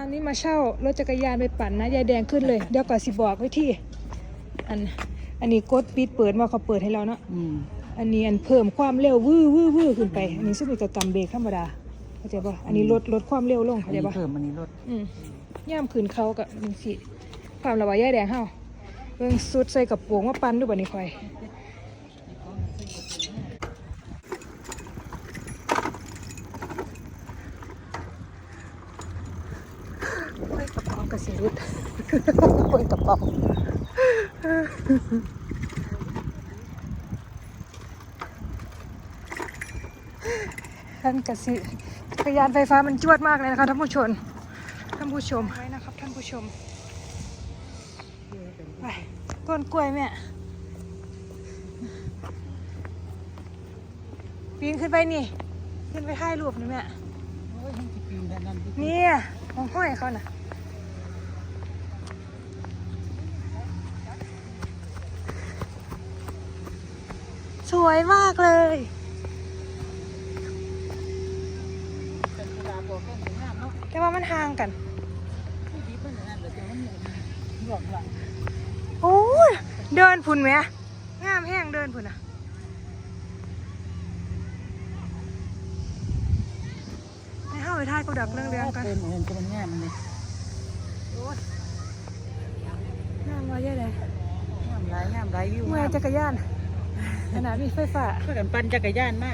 อันนี้มาเช่ารถจักรยานไปปั่นนะยายแดงขึ้นเลย เดี๋ยวก่อนสิบอกไว้ที่ อัน อันนี้กดปิดเปิดมาเขาเปิดให้เราเนาะอืมอันนี้อันเพิ่มความเร็ววื้อวื้อวื้อขึ้นไป อันนี้ซึ่งมีตัวกำเบรกธรรมดาเข้าใจปะอันนี้ลดลดความเร็วลงอัเข้านใจนี้ปะเพิ่มอันนี้ลดอืมย่ามขืนเขากับมันสิความระบายยายแดงเฮาเบิ่งสุดใส่กับโปรงว่าปั่นดูบัดนี้ค่อย โอ้ยกระเป๋ากระสิรุด โอ้ยกระเป๋าท่านกระสิจักรยานไฟฟ้ามันจวดมากเลยนะคะท่านผู้ชมท่านผู้ชมไว้นะครับท่านผู้ชมไปต้นกล้วยแม่ปีนขึ้นไปนี่ ขึ้นไปถ่ายรูปนี่แม่โอ้ยมันสิปีนด้านนั้นดิเนี่ยของห้อยเขาน่ะ วยมากเลยเป็นกระดาษบอกแค่งามเนาะแต่ว่ามันห่างกันที่ดีเพิ่นอันนั้นเหลือแต่มันหมุนหลวงหลังโอ้ยเดินพุ่นไหมงามแห้งเดินพุ่นอะให้เข้าไปท่ายกูดักเรื่องเรื่องๆกันเป็นเหมือนจะมันงามเลยโอ้ยงามว่าเยอะเลยงามหลายงามหลายวิวเมื่อยจักรยาน ขนาดมีไฟฟ้าไฟกันปั่นจักรยานมา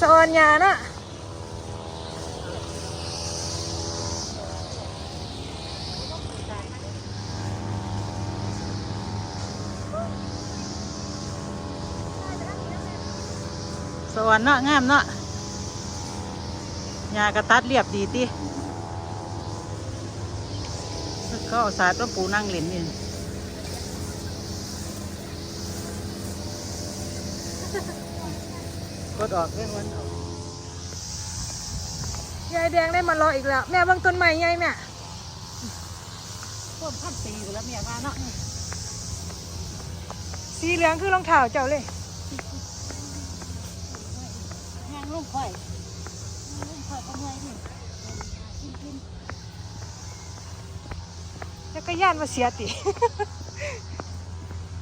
สะออนยานะสวรรค์เนาะงามเนาะหญ้ากระตัดเรียบดีติ เขาเอาสาดว่าปูนั่งเล่นนี่กดออกเรื่องวันออกยายแดงได้มารออีกแล้ว แม่เบิ่งต้นไม้ใหญ่แม่ต้นพันปีอยู่แล้วเมียว่าเนาะสีเหลืองคือรองเท้าเจ้าเลยแห้งลูกข่อยลูกข่อยก็เมื่อยนี่ จักรยานมาเสียติ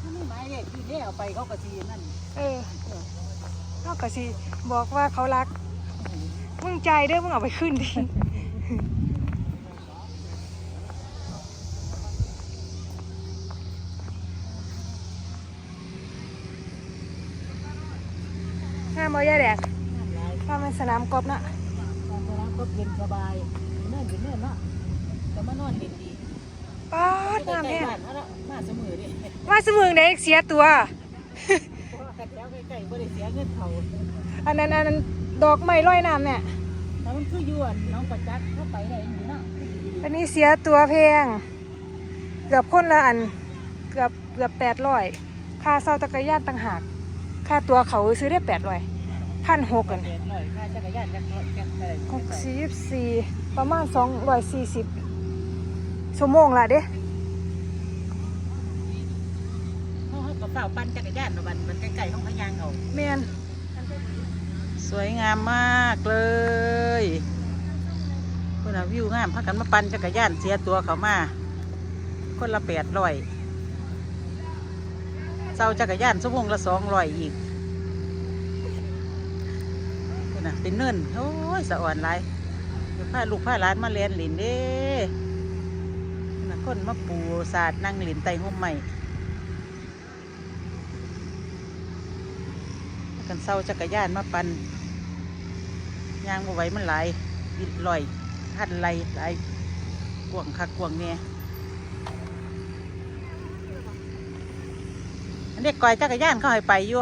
ถ้าไม่ไม้เด็กที่เลี้ยวไปเขาก็ทีนั่นเออเออเขาก็สิบอกว่าเขารัก มึงใจายเด้อมึงเอาไปขึ้นดิงามบ่ยายแดงน้ำลายถ้ามันสนามกอล์ฟนะ ตอนนั้นก็เย็นสบายเนื่อนอยู่เนื่อนเนาะแต่มานอนเด่นดี ป๊าดใกล้งามๆแท้บ้านเขาละมาเสมอดิว่าสมึงได้เสียตัว เพราะว่ากันแล้วใกล้ๆบ่ได้เสียเงินเขาอันนั้นอันนั้นดอกไม้ลอยน้ำเนี่ย แต่มันคืออยวนน้องประจักษ์เข้าไปได้อยู่เนาะอันนี้เสียตัวแพง เกือบคนละอัน เกือบเกือบแปดร้อยค่าเช่าจักรยานต่างหาก ค่าตัวเขาซื้อได้แปดร้อยพันหกกันเดือนหน่อยค่าจักรยานจักรยานอะไรหกสี่สี่ประมาณสองร้อยสี่สิบ ชั่วโมงละเด้เขาเขาก็เฝ้าปั่นจักรยานเนาะบัดมันใกล้ๆห้องพยางเอาแมนสวยงามมากเลยคนน่ะวิวงามพากันมาปั่นจักรยานเสียตัวเขามา คนละแปดร้อยเช่าจักรยานชั่วโมงละสองร้อยอีกคนน่ะเป็นเนินโอ้ยสะอ่อนไรเดี๋ยวพาลูกพาหลานมาเรียนหลินเด้ คนน่ะคนมาปูศาสตร์นั่งหลินไต่ห่มใหม่กันเช่าจักรยานมาปันยางบ่ไหวมันไหลายวิดลอยทันไหลไหลายกวงคักกวงเนี่ยอันเด็กก่อยจักรยานเขาให้ไปอยู่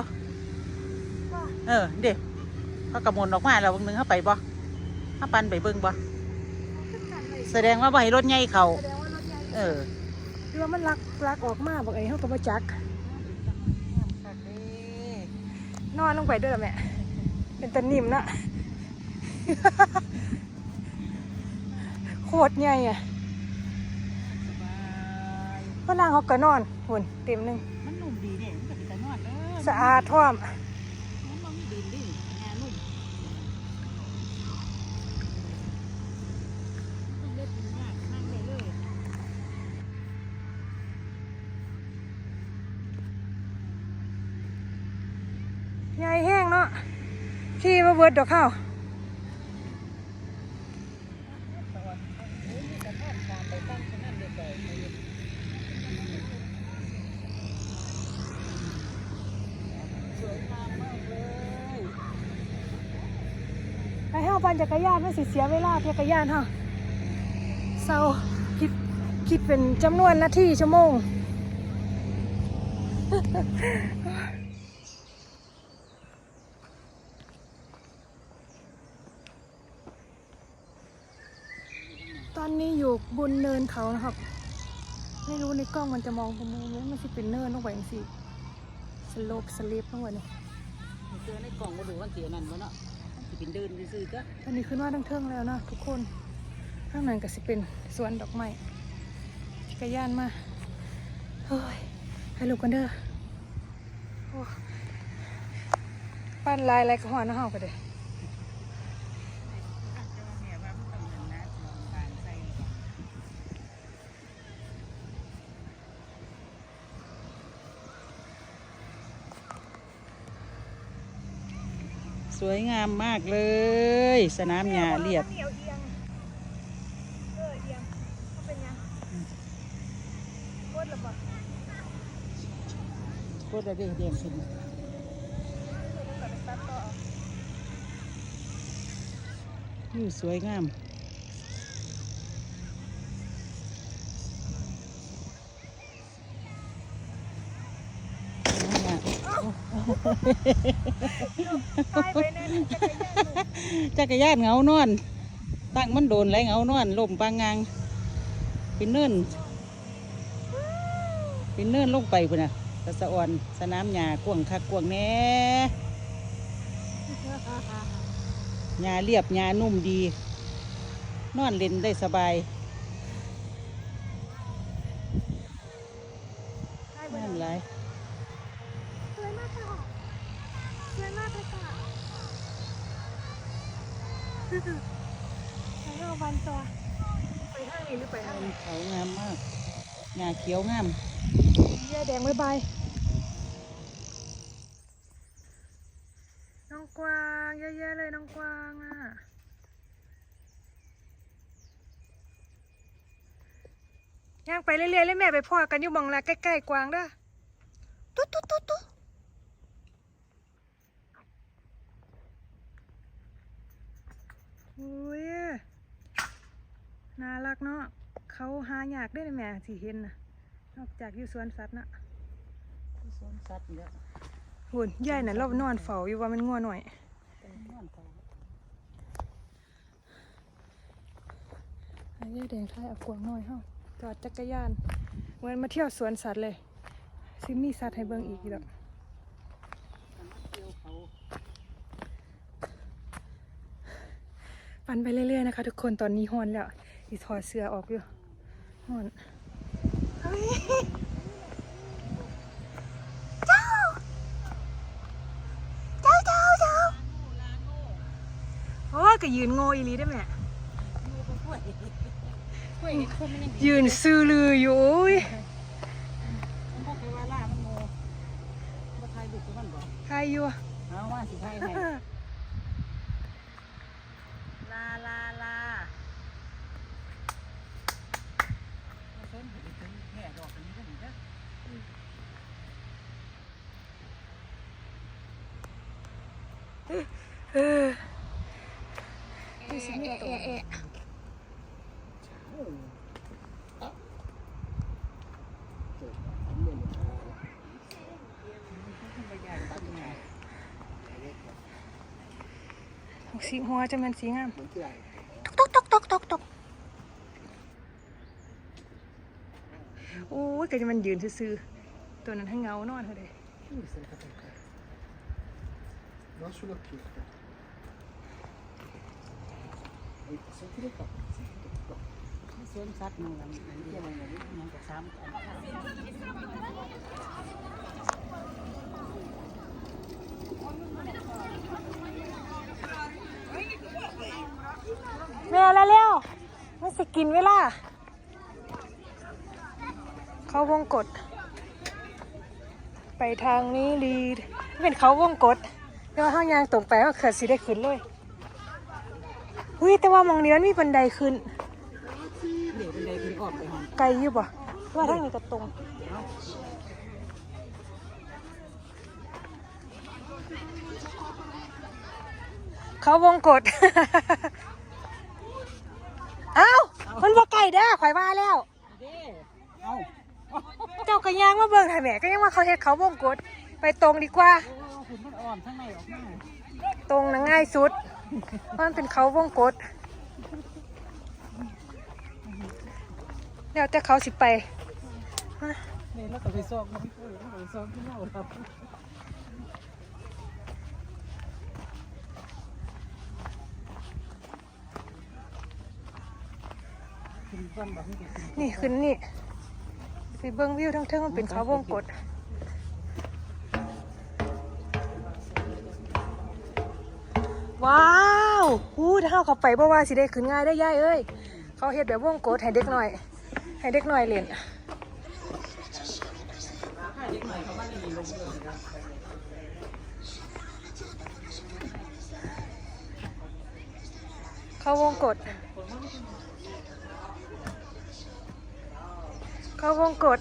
เออเด็กเขากระมวลออกมาแล้เบางนึงเขาไปบ่เขาปันไปเบิ่งบ่แสดงว่าบ่ให้รถใหญ่เขา เออหรือว่ามันลักลักออกมาบอกไอ้เขาก็มาจักนอนลงไปเด้อแม่เป็นตะนิ่มนะโคตรใหญ่อะฝรั่งเขาก็นอนหุ่นเต็มหนึงมันนุ่มดีเนี่ยมันก็เป็นตะนอนเด้อสะอาดท่วม มันบ่มีดินดิงานุ่มต้องเล็ดดินมากนั่งได้เลย ใหญ่แห้งเนาะ ขี่มาเบิดดอกข้าวไปเฮาปั่นจักรยานไมันสิเสียเวลาจักรยานฮาเศร้าคิดคิดเป็นจำนวนนาทีชั่วโมง ตอนนี้อยู่ บนเนินเขานะครับ ไม่รู้ในกล้องมันจะมองเป็นยังไงมันสิเป็นเนินลงไปจังสิสโลปสลิปลงไปนี่เจอในกล่องมาดูวันเสียนั่นบ่เนาะสิเป็นเดินซื่อๆก็ตอนนี้ขึ้นว่าทั้งเทิงแล้วนะทุกคนข้างนั้นก็สิเป็นสวนดอกไม้จักรยานมาเฮ้ยให้ลูกกันเด้อโอ้ปั้นลายอะไรก็หอนน้าเฮาไปเด้อ สวยงามมากเลย สนามหญ้าเรียบเหนียวเอียงเออเอียงเขาเป็นยังโค ตรระก่ามจักรยานเหงานอน ตั้งมันโดนไรเหงานอนลมปางงางเป็นเนินเป็นเนินลงไปพุ่นน่ะตะสะอ่อนสนามหญ้ากวางคักกวางแหน่หญ้าเรียบหญ้านุ่มดี นอนเล่นได้สบายนั่นไร สวยมากค่ะสวยมากเลยค่ะไปเอาวันตัวไปห้างนี้หรือไปห้างนี้ เขางามมากหญ้า เขียวงามแย่แดงบ๊ายบายน้องกวางเยอะๆเลยน้องกวางอะย่างไปเรื่อยๆเลยแม่ไปพ่อกันอยู่หมองละใกล้ๆกวางเด้อตุ๊ตุ๊ตุ๊ตุ๊ดอุ้ยน่ารักเนาะเขาหาอยากได้ในแม่สิเห็นนะ นอกจากอยู่สวนสัตว์นะสวนสัตว์เยอะหุ่นใหญ่น่ะเรานอนเฝ้าอยู่ว่ามันงัวหน่อยนอนเขาอันนี้แดงท้ายเอากวางน้อยเฮาจอดจักรยานเหมือนมาเที่ยวสวนสัตว์เลยซิมีสัตว์ให้เบิ่งอีกอยู่ดอกเกี่ยวเขาปั่นไปเรื่อยๆนะคะ ทุกคนตอนนี้ฮ้อนแล้วอีถอดเสื้อออกอยู่ฮ้อน เจ้า เจ้าเจ้าเจ้าโอ้ก็ยืนโง่อีหลีได้ไหมยืนซื้อลืออยู่โอ้ยมันบอกว่าล่ามันโง่บ่ทายลูกกับมันบ่ใครอยู่ เอาว่าสิทายให้ลาลาลาเอาเส้นไปถึงแห่ดอกอันนี้ก็ดีนะ เออดู สีหัวจะเป็นสีงามตกตกตกตกตกโอ้ยก็จะมันยืนซื่อตัวนั้นให้เงานอนเท่าใด Lascialo non sulla pietra. Sentire qua, ele qua. ส่วนสัตว์มันมันเที่ยวมันมันจะซ้ำกันแม่แเกินเวลาเขาวงกด ไปทางนี้ดีเป็นเขาวงกด แต่ว่าห้างยางตรงไปก็เกิดสิได้ขึ้นเลยอุ้ยแต่ว่ามองเนี้ยมันมีบันไดขึ้นเดี๋ยวเป็นใดคือออกไปห้องไกลอยู่บ่ว่าทางนี้ก็ตรงเขาวงกดเอ้ามันบ่ไก่เด้อข่อยว่าแล้วเด้เอาเจ้ากระยางมาเบิ่งถ่ายแหม่ก็ยังว่าเขาเฮ็ดเขาวงกดไปตรงดีกว่าโอ้ คุณมันอ่อนทั้งในออกมาตรงนะง่ายสุด เพราะมันเป็นเขาวงกดแล้วแต่เขาสิไปนี่แล้วก็ไปซอกมันเออไปซอกที่เน่าครับนี่ขึ้นนี่ไปเบิ่งวิวทั้งเทิงมันเป็นเขาวงกด ว้าวหูถ้าเขาไปบ่ว่าสิได้ขึ้นง่ายได้ย่ายเอ้ย เขาเฮ็ดแบบวงโกดให้เด็กหน่อย ให้เด็กหน่อยเล่นเขาวงกด เขาวงกด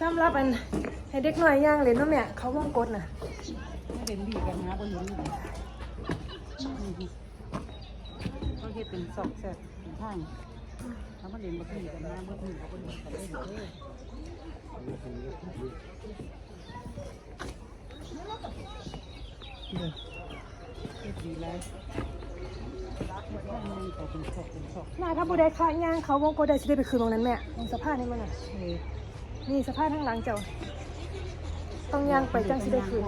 สำหรับอันให้เด็กหน่อยย่างเล่นเนาะแม่เขาวงกดน่ะไม่เห็นดีกันนะบนหินเขาเฮ็ดเป็นซอกแซกเป็นทางทำมาเล่นบนหินกันนะบนหินกับบนหินกันเล่นเด้อเด้อเฮ็ดดีเลยทางนี้ก็เป็นซอกเป็นซอกน่าถ้าบุได้ค่ะย่างเขาวงกดได้สิได้ไปคืนตรงนั้นแม่ตรงสะพานนี่มันน่ะเออ นี่สะพานข้างหลังเจ้า ต้องย่างไปจังสิได้คืน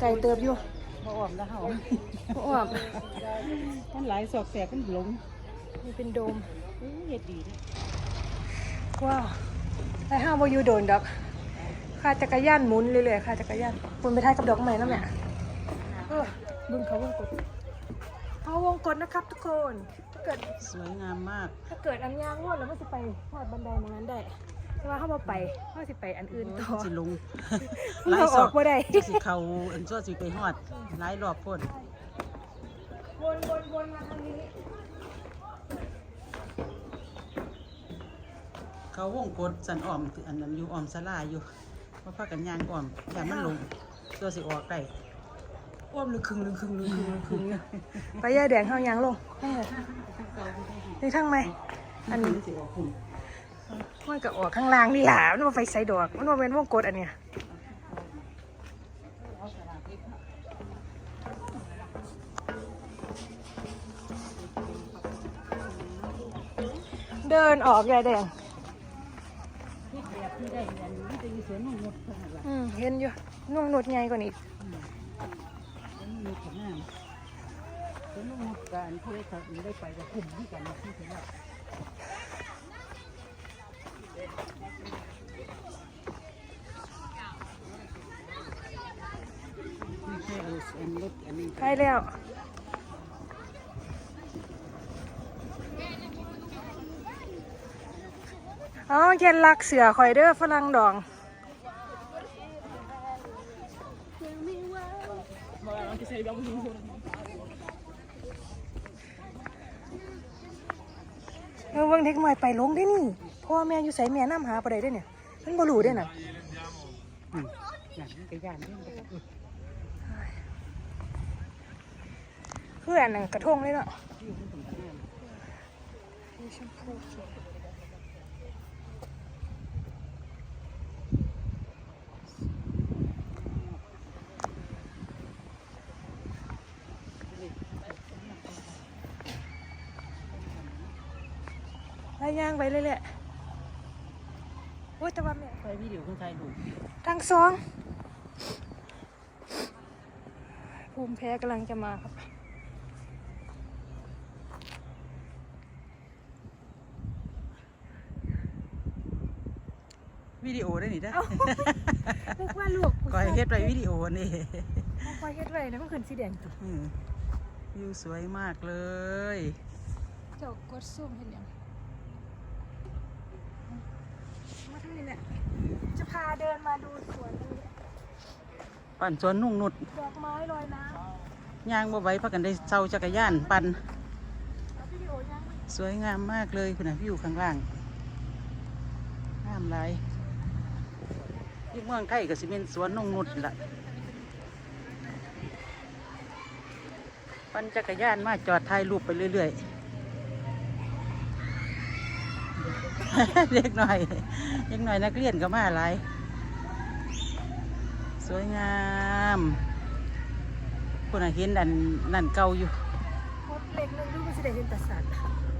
ไก่เติบอยู่บ่อ่อมแล้วเฮาบ่อ้อมมันหลายซอกแซกมันหลงนี่เป็นโดมเออเฮ็ดดีนะว้าวไอ้ห้าวบอยู่โดนดอกค่าจักรยานหมุนเรื่อยๆค่าจักรยานคุณไปทายกับดอกไม้นะแม่เออบึงเขาวงกดเขาวงกดนะครับทุกคนถ้าเกิดสวยงามมาก ถ้าเกิดอันยางวดแล้วมันจะไปทอดบันไดตรงนั้นได้ แต่ว่าเขาบอไปเขาสิไปอันอื่นต่อสิลงเราออกบ่ได้สิเขาอันชั่วสิไปฮอดหลายรอบพ่นวนวนวนมาทางนี้ เขาวงกดสันอ้อมอันนั้นอยู่อ้อมสลาอยู่ว่าพากันย่างอ้อมอย่ามันลงตัวสิออกได้อ้วมลึกครึ่งลึกครึ่งลึกครึ่งลึกครึ่งเนี่ยไปย่าแดงเขายางลงให้เลยนี่ทั้งไหมอันนี้สิออกคุณ มันก็ออกข้างล่างนี่แหละมันว่าไฟใส่ดอก มันว่าเป็นวงกดอันเนี้ยเดินออกยายแดงเห็นอยู่นุ่งนวดใหญ่กว่านี้การที่ได้ได้ไปกับกลุ่มที่กันที่ถึงว่าไม่ใช่เอาอันรถอันนี้ ใกล้แล้วอ๋อเย็นลักเสือคอยเด้อฝรั่งดองเออเบิ่งเด็กหน่อยไปลงได้นี่ พ่อแม่อยู่ใส่แม่น้ำหาปะไดได้เนี่ยมันบรูได้น่ะอืมอย่างนี้ก็ยานนี่มันก็เออคืออันนั้นกระทงเลยเนาะที่มันถึงขนาดมีชมพูไล่ย่างไปเลยแหละ อ้ยแต่ว่าแม่ไปพี่เดี๋ยวคุณชายดูทั้งสองภูมิแพ้กำลังจะมาครับวิดีโอได้หนิได้นึกว่าลูกก่อยเฮ็ดไปวิดีโอนี่ก่อยเฮ็ดไว้นะมันขึ้นสีแดงวิวสวยมากเลยจกกดซูมเห็นยัง เดินมาดูสวนนี้ปั่นสวนนุ่งนุดดอกไม้ลอยน้ย่างบ่ไหว้พักกันได้เช่าจักรยานปั่นำแล้ววิดีโอยังสวยงามมากเลยคุณน่ะวิวข้างล่างงามหลายที่เมืองไทยก็สิเป็นสวนนุ่งนุดล่ะปั่นจักรยานมาจอดถ่ายรูปไปเรื่อยๆ เล็กหน่อยเล็กหน่อยนักเรียนก็มาหลาย สวยงามคุณน่ะเห็นอันนั่นเก่าอยู่โคตรเล็กนึงดูมันสิได้เห็นแต่สัตว์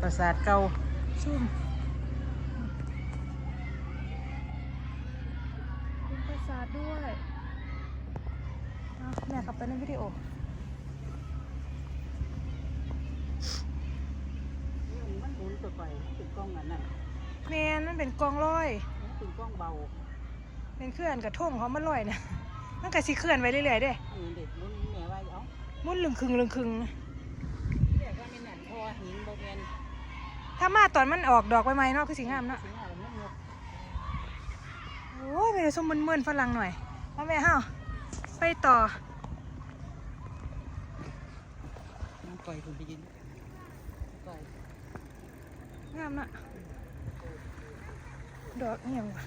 ปราสาทเก่าซูมเป็นประสาทด้วยเอาแม่กลับไปในวิดีโอมันหมุนตัวไปเป็นกล้องอันนั้นแมนมันเป็นกองร้อยเป็นกล้องเบาเป็นเคลื่อนกระทงเขามันลอยนะ มันก็สิเคลื่อนไปเรื่อยๆเด้อันนี้เด็กมุนแม่ว่าเอามุนลึงคึงลึงคึงเรียกว่าเป็นอันพอหินบ่แม่นถ้ามาตอนมันออกดอกใหม่ๆเนาะคือสิงามเนาะสิงหามันงกโอ้ยไปเลยส้มมึนๆฝรั่งหน่อยมาแม่เฮาไปต่อน้องก่อยคุณไปยินก่อยงามเนาะดอกนี่ยังว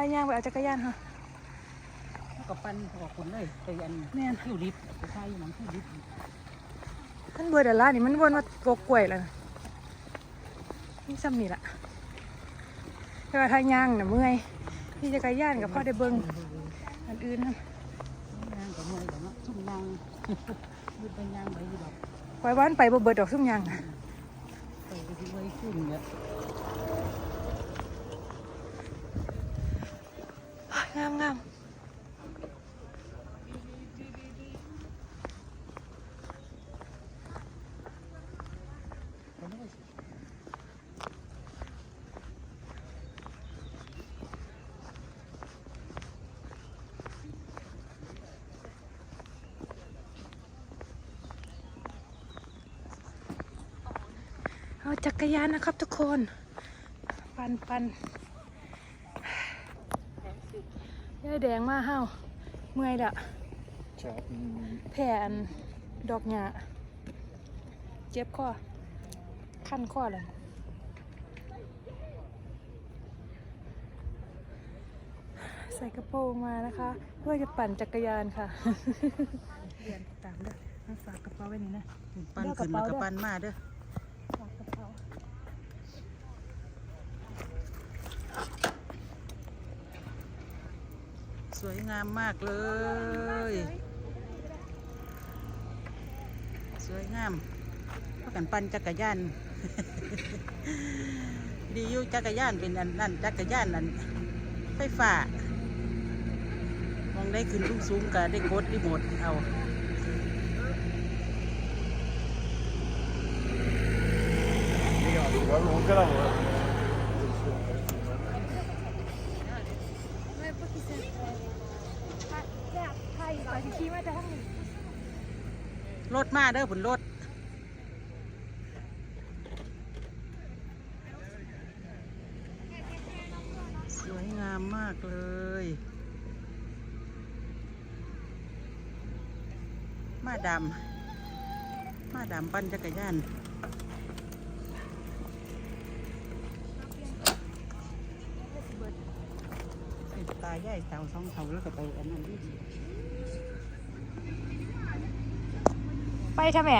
ะไปย่างไปเอาจักรยานฮะแล้วก็ปั้นออกคนเลยไปอันแม่นคิวลิฟต์ไปใส่หนังคิวลิฟต์มันเบิดอะไรนี่มันวนมาโกกล้วยแล้วนะนี่ซ้ำนี่ละแต่ว่าทางย่างน่ะเมื่อยที่จักรยานกับพ่อได้เบิ่งอันอื่นนะยางกับเมื่อยแล้วเนาะซุ่มยางยืดไปยางไปอยู่ดอกปล่อยบ้านไปบ่เบิดดอกซุ่มย่างน่ะไปก็สิเมื่อยขึ้นเนี่ยามงามเอาจักรยานนะครับทุกคน ปันปันยาย แดงมาเฮาเมื่อยละ Ciao. แผ่นดอกหญ้าเจ็บคอคันคอเลยใส่กระโปรงมานะคะ เพื่อจะปั่นจักรยานค่ะเรียนตามด้วยเอาฝากกระเป๋าไว้นี่นะปั้นขึ้นแล้วก็ปั้นมาเด้อฝากกระเป๋า สวยงามมากเลย สวยงามพากันปั่นจักรยาน ดีอยู่จักรยานเป็นอันนั่นจักรยานนั่นไฟฟ้ามองได้ขึ้นสูงๆก็ได้กดรีโมทเอา Ja, det var nog grabbar. ไม่พวกที่เซ็นแซ่บไทยไปที่ขี้มาแต่ทั้งนี้ รถมาเด้อผลรถสวยงามมากเลย มาดำ มาดำปั่นจักรยานตาใหญ่เต่าสองเตาแล้วก็ไปอันนั้นดี ไปทำไม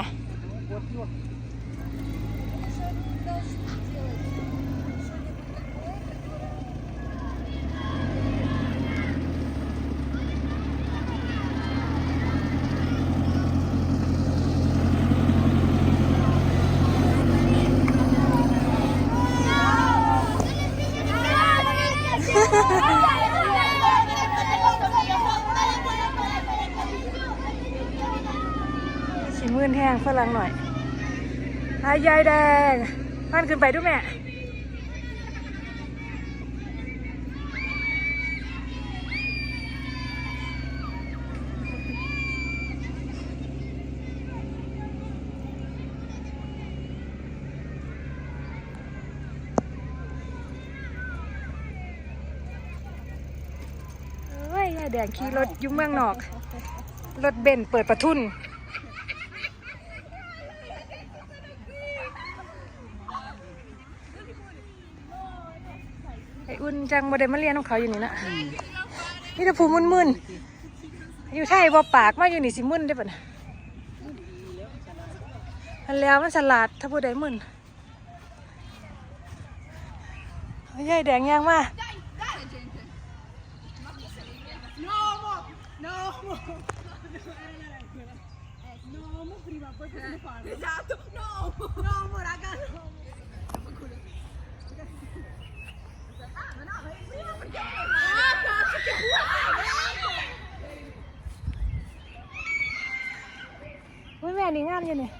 ายายแดงพานขึ้นไปด้วยแม่เฮ้ยยายแดงขี่รถยุ่เมืองนอก รถเบนเปิดประทุน อุ่นจังบ่ได้มาเรียนของเขาอยู่นี่นะนี่แต่ผู้มึนๆอยู่ไทยบ่ปากมาอยู่นี่สิมึนได้ปะนะอันแล้วมันสลาดถ้าผู้ใดมึนยายแดงยางมา เฮ้ยแม่นี่งามอยู่นี่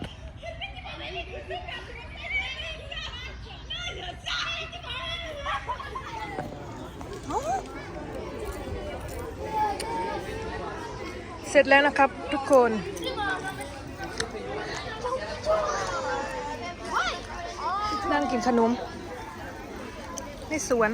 เสร็จแล้วนะครับทุกคน นั่งกินขนมในสวน